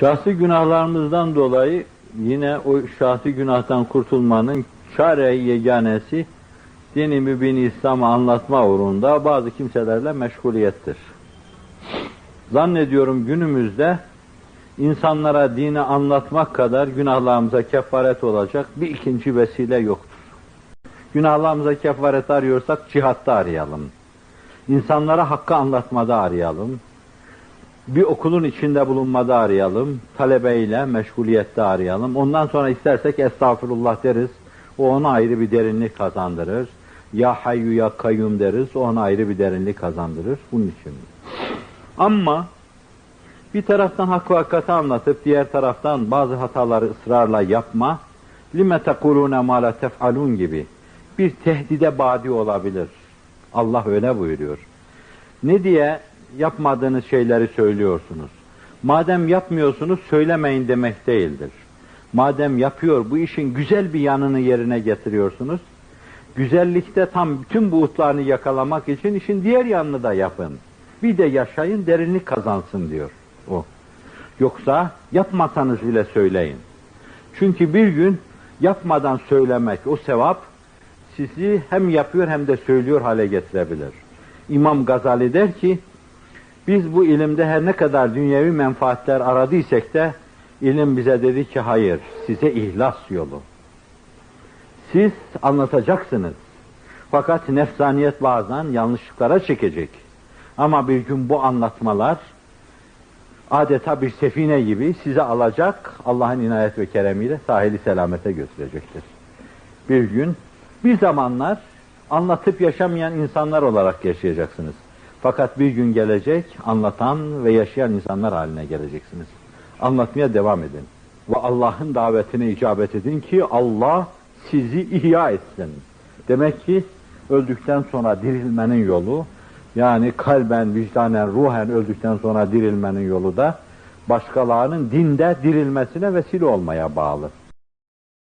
Şahsi günahlarımızdan dolayı yine o şahsi günahtan kurtulmanın çare yeganesi dini mübin İslam'ı anlatma uğrunda bazı kimselerle meşguliyettir. Zannediyorum günümüzde insanlara dini anlatmak kadar günahlarımıza kefaret olacak bir ikinci vesile yoktur. Günahlarımıza kefaret arıyorsak cihatta arayalım. İnsanlara hakkı anlatmada arayalım. Bir okulun içinde bulunmada arayalım. Talebeyle meşguliyette arayalım. Ondan sonra istersek estağfurullah deriz. O ona ayrı bir derinlik kazandırır. Ya hayyu ya kayyum deriz. O ona ayrı bir derinlik kazandırır. Bunun için. Ama bir taraftan hakkı hakikati anlatıp diğer taraftan bazı hataları ısrarla yapma, tekulune ma la tef'alun gibi bir tehdide badi olabilir. Allah öyle buyuruyor. Ne diye yapmadığınız şeyleri söylüyorsunuz? Madem yapmıyorsunuz söylemeyin demek değildir. Madem yapıyor bu işin güzel bir yanını yerine getiriyorsunuz. Güzellikte tam bütün buğutlarını yakalamak için işin diğer yanını da yapın. Bir de yaşayın derinlik kazansın diyor o. Yoksa yapmasanız bile söyleyin. Çünkü bir gün yapmadan söylemek o sevap sizi hem yapıyor hem de söylüyor hale getirebilir. İmam Gazali der ki biz bu ilimde her ne kadar dünyevi menfaatler aradıysak da ilim bize dedi ki hayır size ihlas yolu. Siz anlatacaksınız. Fakat nefsaniyet bazen yanlışlıklara çekecek. Ama bir gün bu anlatmalar adeta bir sefine gibi sizi alacak, Allah'ın inayet ve keremiyle sahili selamete götürecektir. Bir gün, bir zamanlar anlatıp yaşamayan insanlar olarak yaşayacaksınız. Fakat bir gün gelecek, anlatan ve yaşayan insanlar haline geleceksiniz. Anlatmaya devam edin. Ve Allah'ın davetine icabet edin ki Allah sizi ihya etsin. Demek ki öldükten sonra dirilmenin yolu, yani kalben, vicdanen, ruhen öldükten sonra dirilmenin yolu da başkalarının dinde dirilmesine vesile olmaya bağlı.